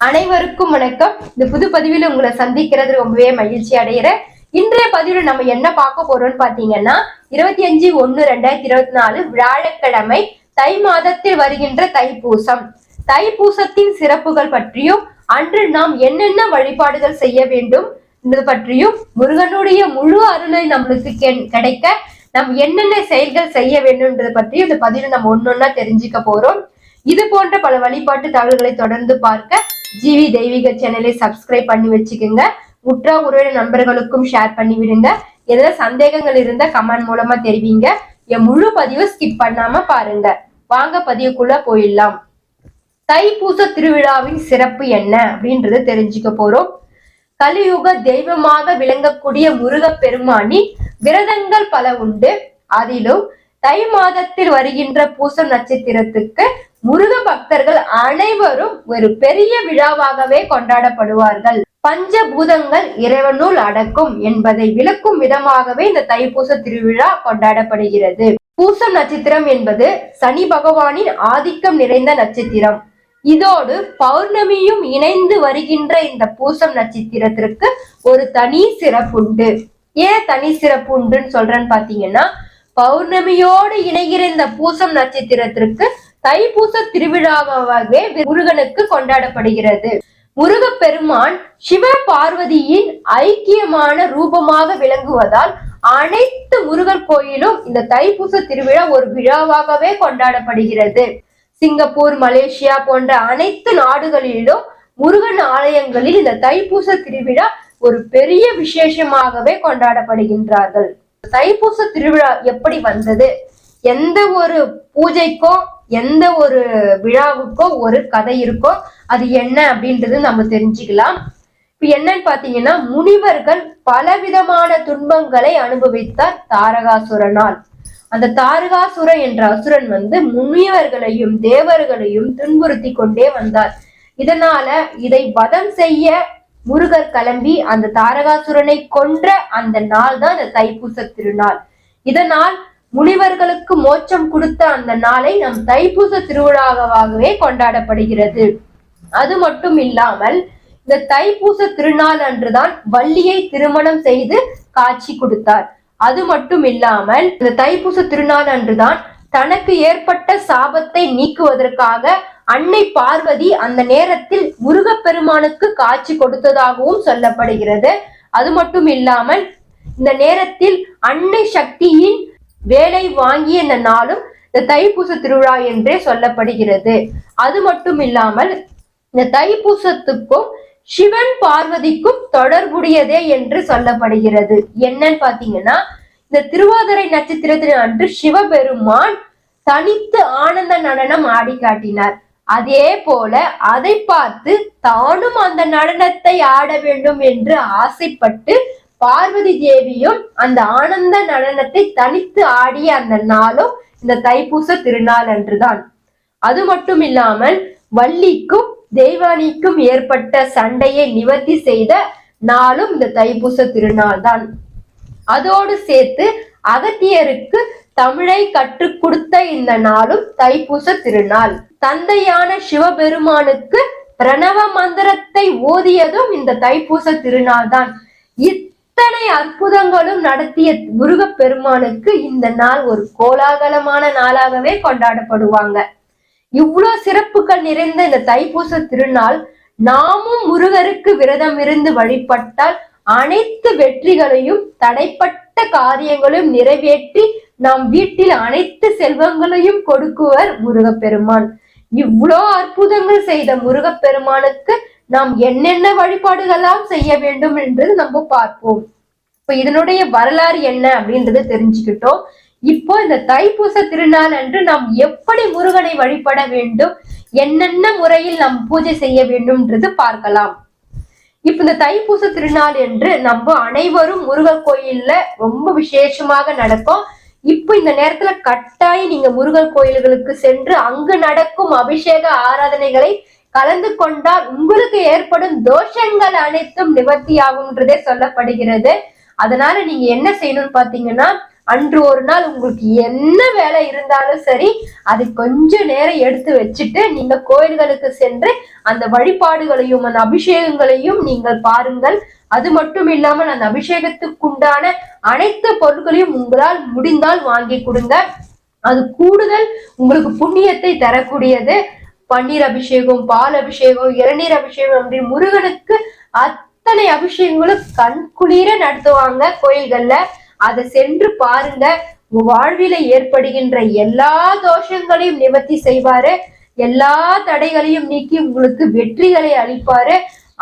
அனைவருக்கும் வணக்கம். இந்த புது பதிவில் உங்களை சந்திக்கிறது ரொம்பவே மகிழ்ச்சி அடைகிற இன்றைய பதிவில் நம்ம என்ன பார்க்க போறோம்னு பாத்தீங்கன்னா இருபத்தி அஞ்சு ஒன்னு ரெண்டாயிரத்தி இருபத்தி நாலு வியாழக்கிழமை தை மாதத்தில் வருகின்ற தைப்பூசம். தைப்பூசத்தின் சிறப்புகள் பற்றியும் அன்று நாம் என்னென்ன வழிபாடுகள் செய்ய வேண்டும் என்பது பற்றியும் முருகனுடைய முழு அருளை நம்மளுக்கு கிடைக்க நாம் என்னென்ன செயல்கள் செய்ய வேண்டும்ன்றது பற்றியும் இந்த பதிவில் நம்ம ஒன்னொன்னா தெரிஞ்சுக்க போறோம். இது போன்ற பல வழிபாட்டு தகவல்களை தொடர்ந்து பார்க்க ஜிவி தெய்வீக சேனலை சப்ஸ்கிரைப் பண்ணி வச்சுக்கோங்க. உற்ற உறவினர் நண்பர்களுக்கும் ஷேர் பண்ணி விடுங்க. எதுல சந்தேகங்கள் இருந்தா கமெண்ட் மூலமா தெரிவிங்க. என் முழு பதிவை ஸ்கிப் பண்ணாம பாருங்க. வாங்க பதிவுக்குள்ள போயிடலாம். தைப்பூச திருவிழாவின் சிறப்பு என்ன அப்படின்றத தெரிஞ்சுக்க போறோம். கலியுக தெய்வமாக விளங்கக்கூடிய முருகப் பெருமானின் விரதங்கள் பல உண்டு. அதிலும் தை மாதத்தில் வருகின்ற பூச நட்சத்திரத்துக்கு முருக பக்தர்கள் அனைவரும் ஒரு பெரிய விழாவாகவே கொண்டாடப்படுவார்கள். பஞ்ச பூதங்கள் இறைவனுள் அடக்கும் என்பதை விளக்கும் விதமாகவே இந்த தைப்பூச திருவிழா கொண்டாடப்படுகிறது. பூசம் நட்சத்திரம் என்பது சனி பகவானின் ஆதிக்கம் நிறைந்த நட்சத்திரம். இதோடு பௌர்ணமியும் இணைந்து வருகின்ற இந்த பூசம் நட்சத்திரத்திற்கு ஒரு தனி சிறப்புண்டு. ஏன் தனி சிறப்பு உண்டுன்னு சொல்றேன்னு பாத்தீங்கன்னா பௌர்ணமியோடு இணைகிற இந்த பூசம் நட்சத்திரத்திற்கு தைப்பூச திருவிழாவாகவே முருகனுக்கு கொண்டாடப்படுகிறது. முருகப் பெருமான் சிவ பார்வதியின் ஐக்கியமான ரூபமாக விளங்குவதால் அனைத்து முருகர் கோயிலும் இந்த தைப்பூச திருவிழா ஒரு விழாவாகவே கொண்டாடப்படுகிறது. சிங்கப்பூர் மலேசியா போன்ற அனைத்து நாடுகளிலும் முருகன் ஆலயங்களில் இந்த தைப்பூச திருவிழா ஒரு பெரிய விசேஷமாகவே கொண்டாடப்படுகின்றார்கள். தைப்பூச திருவிழா எப்படி வந்தது? எந்த ஒரு பூஜைக்கும் எந்த ஒரு விழாவுக்கோ ஒரு கதை இருக்கோ அது என்ன அப்படின்றது நம்ம தெரிஞ்சுக்கலாம். இப்ப என்னன்னு பாத்தீங்கன்னா முனிவர்கள் பலவிதமான துன்பங்களை அனுபவித்தார் தாரகாசுரனால். அந்த தாரகாசுர என்ற அசுரன் வந்து முனிவர்களையும் தேவர்களையும் துன்புறுத்தி கொண்டே வந்தார். இதனால இதை வதம் செய்ய முருகர் கிளம்பி அந்த தாரகாசுரனை கொன்ற அந்த நாள் தான் அந்த தைப்பூச திருநாள். இதனால் முனிவர்களுக்கு மோட்சம் கொடுத்த அந்த நாளை நம் தைப்பூச திருவிழாவாகவே கொண்டாடப்படுகிறது. அது மட்டும் இல்லாமல் இந்த தைப்பூச திருநாள் அன்றுதான் வள்ளியை திருமணம் செய்து காட்சி கொடுத்தார். அது மட்டும் இல்லாமல் இந்த தைப்பூச திருநாள் அன்றுதான் தனக்கு ஏற்பட்ட சாபத்தை நீக்குவதற்காக அன்னை பார்வதி அந்த நேரத்தில் முருகப்பெருமானுக்கு காட்சி கொடுத்ததாகவும் சொல்லப்படுகிறது. அது மட்டும் இல்லாமல் இந்த நேரத்தில் அன்னை சக்தியின் வேலை வாங்கிய இந்த நாளும் இந்த தைப்பூச திருவிழா என்றே சொல்லப்படுகிறது. அது மட்டும் இல்லாமல் இந்த தைப்பூசத்துக்கும் சிவன் பார்வதிக்கும் தொடர்புடையதே என்று சொல்லப்படுகிறது. என்னன்னு பாத்தீங்கன்னா இந்த திருவாதிரை நட்சத்திரத்தின் அன்று சிவபெருமான் தனித்து ஆனந்த நடனம் ஆடி காட்டினார். அதே போல அதை பார்த்து தானும் அந்த நடனத்தை ஆட வேண்டும் என்று ஆசைப்பட்டு பார்வதி தேவியும் அந்த ஆனந்த நடனத்தை தனித்து ஆடிய அந்த நாளும் இந்த தைப்பூச திருநாள் அன்றுதான். அது மட்டும் இல்லாமல் வள்ளிக்கும் தெய்வானிக்கும் ஏற்பட்ட சண்டையை நிவர்த்தி செய்த நாளும் இந்த தைப்பூச திருநாள் தான் அதோடு சேர்த்து அகத்தியருக்கு தமிழை கற்றுக் கொடுத்த இந்த நாளும் தைப்பூச திருநாள். தந்தையான சிவபெருமானுக்கு பிரணவ மந்திரத்தை ஓதியதும் இந்த தைப்பூச திருநாள் தான் இத்தனை அற்புதங்களும் நடத்திய முருகப்பெருமானுக்கு இந்த நாள் ஒரு கோலாகலமான நாளாகவே கொண்டாடப்படுவாங்க. இவ்வளோ சிறப்புகள் நிறைந்த இந்த தைப்பூச திருநாள் நாமும் முருகருக்கு விரதம் இருந்து வழிபட்டால் அனைத்து வெற்றிகளையும் தடைப்பட்ட காரியங்களையும் நிறைவேற்றி நம் வீட்டில் அனைத்து செல்வங்களையும் கொடுக்குவர் முருகப்பெருமான். இவ்வளோ அற்புதங்கள் செய்த முருகப்பெருமானுக்கு நாம் என்னென்ன வழிபாடுகளாம் செய்ய வேண்டும் என்று நம்ம பார்ப்போம். இப்ப இதனுடைய வரலாறு என்ன அப்படின்றது தெரிஞ்சுக்கிட்டோம். இப்போ இந்த தைப்பூச திருநாள் அன்று நாம் எப்படி முருகனை வழிபட வேண்டும் என்னென்ன முறையில் நாம் பூஜை செய்ய வேண்டும்ன்றது பார்க்கலாம். இப்ப இந்த தைப்பூச திருநாள் என்று நம்ம அனைவரும் முருகர் கோயில்ல ரொம்ப விசேஷமாக நடக்கும். இப்போ இந்த நேரத்துல கட்டாயம் நீங்க முருகர் கோயில்களுக்கு சென்று அங்கு நடக்கும் அபிஷேக ஆராதனைகளை கலந்து கொண்டால் உங்களுக்கு ஏற்படும் தோஷங்கள் அனைத்தும் நிவர்த்தியாகும்ன்றதே சொல்லப்படுகிறது. அதனால நீங்க என்ன செய்யணும்னு பாத்தீங்கன்னா அன்று ஒரு நாள் உங்களுக்கு என்ன வேலை இருந்தாலும் சரி அது கொஞ்ச நேரம் எடுத்து வச்சுட்டு நீங்க கோயில்களுக்கு சென்று அந்த வழிபாடுகளையும் அந்த அபிஷேகங்களையும் நீங்கள் பாருங்கள். அது மட்டும் இல்லாமல் அந்த அபிஷேகத்துக்குண்டான அனைத்து பொருட்களையும் உங்களால் முடிந்தால் வாங்கி கொடுங்க. அது கூடுதல் உங்களுக்கு புண்ணியத்தை தரக்கூடியது. பன்னீர் அபிஷேகம் பால் அபிஷேகம் இளநீர் அபிஷேகம் அப்படி முருகனுக்கு அத்தனை அபிஷேகங்களும் கண்குளிர நடத்துவாங்க கோயில்கள்ல. அதை சென்று பாருங்க. வாழ்வில ஏற்படுகின்ற எல்லா தோஷங்களையும் நிவர்த்தி செய்வாரு. எல்லா தடைகளையும் நீக்கி உங்களுக்கு வெற்றிகளை அளிப்பாரு.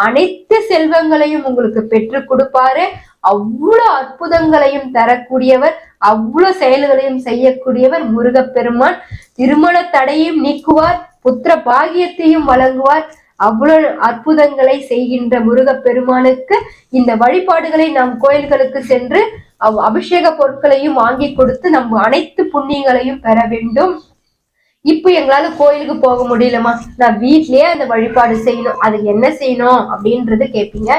அனைத்து செல்வங்களையும் உங்களுக்கு பெற்று கொடுப்பாரு. அவ்வளவு அற்புதங்களையும் தரக்கூடியவர் அவ்வளவு செயல்களையும் செய்யக்கூடியவர் முருகப்பெருமான். திருமண தடையும் நீக்குவார் புத்திர பாகியத்தையும் வழங்குவார். அவ்வளவு அற்புதங்களை செய்கின்ற முருகப்பெருமானுக்கு இந்த வழிபாடுகளை நாம் கோயில்களுக்கு சென்று அவ் அபிஷேக பொருட்களையும் வாங்கி கொடுத்து நம் அனைத்து புண்ணியங்களையும் பெற வேண்டும். இப்போ எங்களால கோயிலுக்கு போக முடியலமா நான் வீட்லயே அந்த வழிபாடு செய்யணும். அது என்ன செய்யணும் அப்படின்றது கேட்பீங்க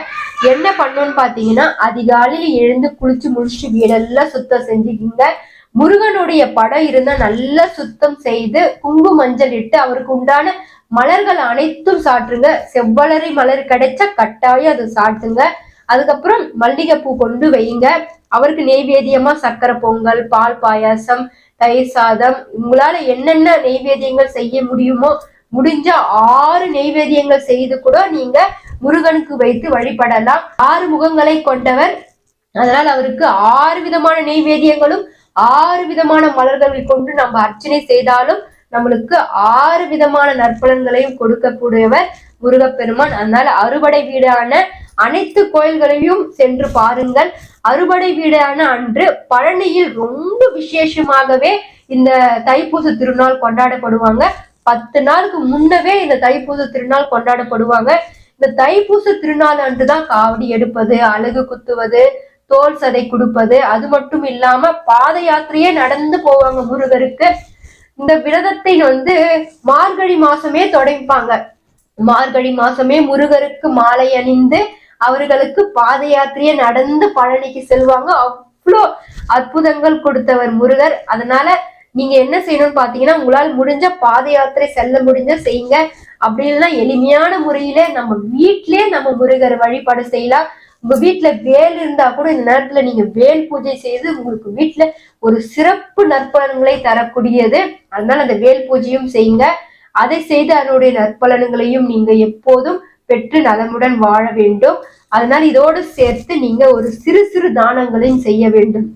என்ன பண்ணணும்னு பாத்தீங்கன்னா அதிகாலையில எழுந்து குளிச்சு முடிச்சுட்டு வீடெல்லாம் சுத்தம் செஞ்சுக்கிங்க. முருகனுடைய படம் இருந்தா நல்லா சுத்தம் செய்து குங்கு மஞ்சள் இட்டு அவருக்கு உண்டான மலர்கள் அனைத்தும் சாற்றுங்க. செவ்வளரி மலர் கிடைச்சா கட்டாயம் அதை சாட்டுங்க அதுக்கப்புறம் மல்லிகைப்பூ கொண்டு வைங்க அவருக்கு நெய்வேதியமா சக்கரை பொங்கல் பால் பாயாசம் தயிர் சாதம். உங்களால என்னென்ன நெய்வேத்தியங்கள் செய்ய முடியுமோ முடிஞ்ச ஆறு நெய்வேத்தியங்கள் செய்து கூட நீங்க முருகனுக்கு வைத்து வழிபடலாம். ஆறு முகங்களை கொண்டவர். அதனால் அவருக்கு ஆறு விதமான நெய்வேத்தியங்களும் ஆறு விதமான மலர்களை கொண்டு நம்ம அர்ச்சனை செய்தாலும் நம்மளுக்கு ஆறு விதமான நற்பலன்களையும் கொடுக்கக்கூடியவர் முருகப்பெருமான். அதனால அறுவடை வீடான அனைத்து கோயில்களையும் சென்று பாருங்கள். அறுபடை வீடான அன்று பழனியில் ரொம்ப விசேஷமாகவே இந்த தைப்பூச திருநாள் கொண்டாடப்படுவாங்க. பத்து நாளுக்கு முன்னவே இந்த தைப்பூச திருநாள் கொண்டாடப்படுவாங்க. இந்த தைப்பூச திருநாள் அன்றுதான் காவடி எடுப்பது அழகு குத்துவது தோல் சதை கொடுப்பது. அது மட்டும் இல்லாம பாத யாத்திரையே நடந்து போவாங்க முருகருக்கு. இந்த விரதத்தை வந்து மார்கழி மாசமே தொடங்கிப்பாங்க. மார்கழி மாசமே முருகருக்கு மாலை அணிந்து அவர்களுக்கு பாத யாத்திரையே நடந்து பழனிக்கு செல்வாங்க. அவ்வளோ அற்புதங்கள் கொடுத்தவர் முருகர். அதனால நீங்க என்ன செய்யணும்னு பாத்தீங்கன்னா உங்களால் முடிஞ்ச பாத யாத்திரை செல்ல முடிஞ்ச செய்யுங்க. அப்படி இல்லைன்னா எளிமையான முறையில நம்ம வீட்டிலேயே நம்ம முருகர் வழிபாடு செய்யலாம். உங்க வீட்டுல வேல் இருந்தா கூட இந்த நேரத்துல நீங்க வேல் பூஜை செய்து உங்களுக்கு வீட்டுல ஒரு சிறப்பு நற்பலன்களை தரக்கூடியது. அதனால அந்த வேல் பூஜையும் செய்யுங்க. அதை செய்து அதனுடைய நற்பலன்களையும் நீங்க எப்போதும் பெற்று நலமுடன் வாழ வேண்டும். அதனால இதோடு சேர்த்து நீங்க ஒரு சிறு சிறு தானங்களையும் செய்ய வேண்டும்.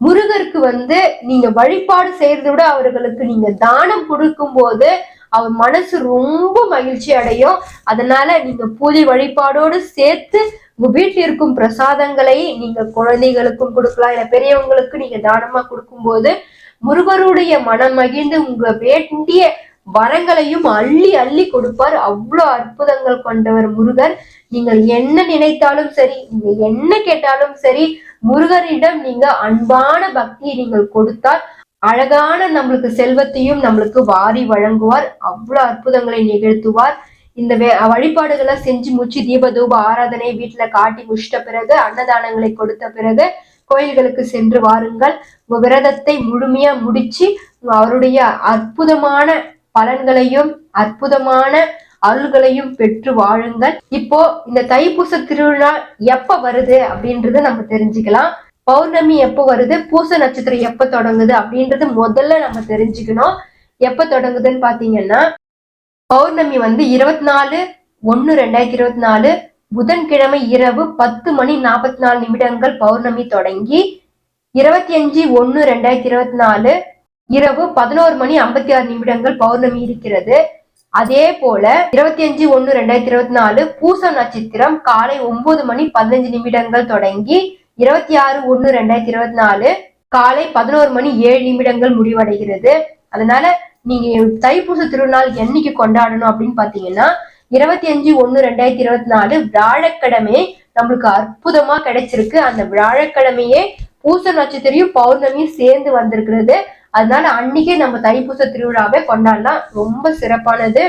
முருகருக்கு வந்து நீங்க வழிபாடு செய்யறதை விட அவர்களுக்கு நீங்க தானம் கொடுக்கும் போது அவர் மனசு ரொம்ப மகிழ்ச்சி அடையும். அதனால நீங்க பூஜை வழிபாடோடு சேர்த்து உங்க வீட்டில் இருக்கும் பிரசாதங்களை நீங்க குழந்தைகளுக்கும் கொடுக்கலாம். இல்ல பெரியவங்களுக்கு நீங்க தானமா கொடுக்கும்போது முருகருடைய மனம் மகிழ்ந்து உங்க வேண்டிய வரங்களையும் அள்ளி அள்ளி கொடுப்பார். அவ்வளவு அற்புதங்கள் கொண்டவர் முருகர். நீங்கள் என்ன நினைத்தாலும் சரி நீங்க என்ன கேட்டாலும் சரி முருகரிடம் நீங்க அன்பான பக்தியை நீங்கள் கொடுத்தால் அழகான நம்மளுக்கு செல்வத்தையும் நம்மளுக்கு வாரி வழங்குவார். அவ்வளவு அற்புதங்களை நிகழ்த்துவார். இந்த வே வழிபாடுகளை செஞ்சு முடிச்சு தீபதூப ஆராதனை வீட்டுல காட்டி முடிச்சிட்ட பிறகு அன்னதானங்களை கொடுத்த பிறகு கோயில்களுக்கு சென்று வாருங்கள். உங்க விரதத்தை முழுமையா முடிச்சு அவருடைய அற்புதமான பலன்களையும் அற்புதமான அருள்களையும் பெற்று வாழுங்கள். இப்போ இந்த தைப்பூச திருவிழா எப்ப வருது அப்படின்றத நம்ம தெரிஞ்சுக்கலாம். பௌர்ணமி எப்போ வருது பூச நட்சத்திரம் எப்ப தொடங்குது அப்படின்றது முதல்ல நம்ம தெரிஞ்சுக்கணும். எப்ப தொடங்குதுன்னு பாத்தீங்கன்னா பௌர்ணமி வந்து இருபத்தி நாலு ஒன்னு ரெண்டாயிரத்தி இருபத்தி நாலு புதன்கிழமை இரவு பத்து மணி நாற்பத்தி நாலு நிமிடங்கள் பௌர்ணமி தொடங்கி இருபத்தி அஞ்சு ஒன்னு ரெண்டாயிரத்தி இருபத்தி நாலு இரவு பதினோரு மணி ஐம்பத்தி ஆறு நிமிடங்கள் பௌர்ணமி இருக்கிறது. அதே போல இருபத்தி அஞ்சு ஒன்னு ரெண்டாயிரத்தி இருபத்தி நாலு பூச நட்சத்திரம் காலை ஒன்பது மணி பதினஞ்சு நிமிடங்கள் தொடங்கி இருபத்தி ஆறு ஒன்னு ரெண்டாயிரத்தி இருபத்தி நாலு காலை பதினோரு மணி ஏழு நிமிடங்கள் முடிவடைகிறது. அதனால நீங்க தைப்பூச திருநாள் என்னைக்கு கொண்டாடணும் அப்படின்னு பாத்தீங்கன்னா இருபத்தி அஞ்சு ஒன்னு ரெண்டாயிரத்தி இருபத்தி நாலு வியாழக்கிழமை நம்மளுக்கு அற்புதமா கிடைச்சிருக்கு. அந்த வியாழக்கிழமையே பூச நட்சத்திரம் பௌர்ணமியும் சேர்ந்து வந்திருக்கிறது. அதனால அன்னைக்கே நம்ம தைப்பூச திருவிழாவை கொண்டாடலாம். ரொம்ப சிறப்பானது.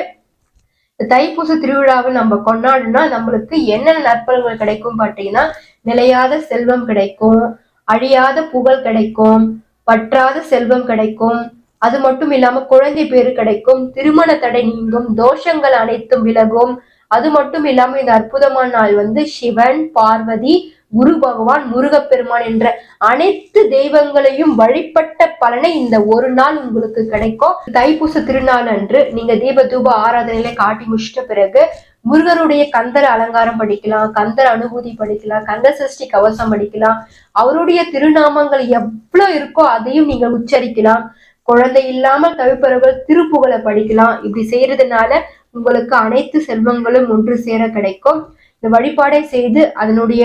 தைப்பூச திருவிழாவை நம்ம கொண்டாடினா நம்மளுக்கு என்னென்ன நற்பலன்கள் கிடைக்கும் பார்த்தீங்கன்னா நிலையாத செல்வம் கிடைக்கும் அழியாத புகழ் கிடைக்கும் பற்றாத செல்வம் கிடைக்கும் அது மட்டும் இல்லாம குழந்தை பேரு கிடைக்கும் திருமண தடை நீங்கும் தோஷங்கள் அனைத்தும் விலகும் அது மட்டும் இல்லாம இந்த அற்புதமான நாள் வந்து சிவன் பார்வதி குரு பகவான் முருகப்பெருமான் என்ற அனைத்து தெய்வங்களையும் வழிபட்ட பலனை இந்த ஒரு நாள் உங்களுக்கு கிடைக்கும். தைப்பூச திருநாள் அன்று நீங்க தீப தூப ஆராதனையில காட்டி முடிச்சிட்ட பிறகு முருகருடைய கந்தர் அலங்காரம் படிக்கலாம் கந்தர் அனுபூதி படிக்கலாம் கந்த சஷ்டி கவசம் படிக்கலாம் அவருடைய திருநாமங்கள் எவ்வளவு இருக்கோ அதையும் நீங்கள் உச்சரிக்கலாம். குழந்தை இல்லாமல் தவிப்பவர்கள் திருப்புகழை படிக்கலாம். இப்படி செய்யறதுனால உங்களுக்கு அனைத்து செல்வங்களும் ஒன்று சேர கிடைக்கும். இந்த வழிபாடை செய்து அதனுடைய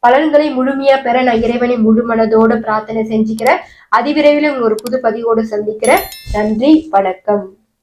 பலன்களை முழுமையா பெற நான் இறைவனை முழு மனதோட பிரார்த்தனை செஞ்சுக்கிறேன். அதிவிரைவில் உங்க ஒரு புது பதிவோடு சந்திக்கிறேன். நன்றி வணக்கம்.